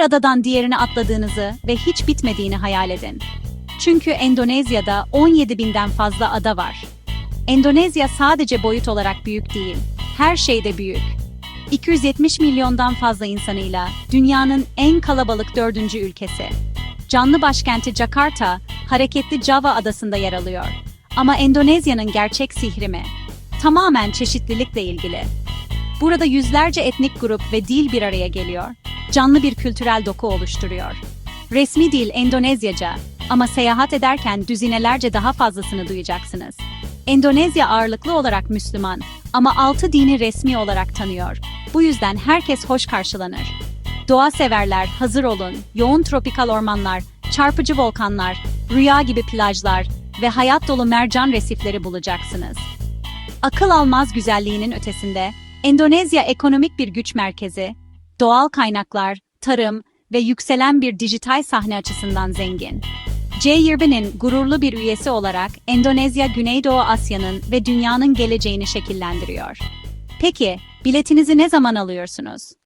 Bir adadan diğerine atladığınızı ve hiç bitmediğini hayal edin. Çünkü Endonezya'da 17 binden fazla ada var. Endonezya sadece boyut olarak büyük değil, her şeyde büyük. 270 milyondan fazla insanıyla dünyanın en kalabalık dördüncü ülkesi. Canlı başkenti Jakarta, hareketli Java adasında yer alıyor. Ama Endonezya'nın gerçek sihri mi? Tamamen çeşitlilikle ilgili. Burada yüzlerce etnik grup ve dil bir araya geliyor. Canlı bir kültürel doku oluşturuyor. Resmi dil Endonezyaca ama seyahat ederken düzinelerce daha fazlasını duyacaksınız. Endonezya ağırlıklı olarak Müslüman ama altı dini resmi olarak tanıyor. Bu yüzden herkes hoş karşılanır. Doğa severler, hazır olun. Yoğun tropikal ormanlar, çarpıcı volkanlar, rüya gibi plajlar ve hayat dolu mercan resifleri bulacaksınız. Akıl almaz güzelliğinin ötesinde, Endonezya ekonomik bir güç merkezi, doğal kaynaklar, tarım ve yükselen bir dijital sahne açısından zengin. C20'nin gururlu bir üyesi olarak Endonezya Güneydoğu Asya'nın ve dünyanın geleceğini şekillendiriyor. Peki, biletinizi ne zaman alıyorsunuz?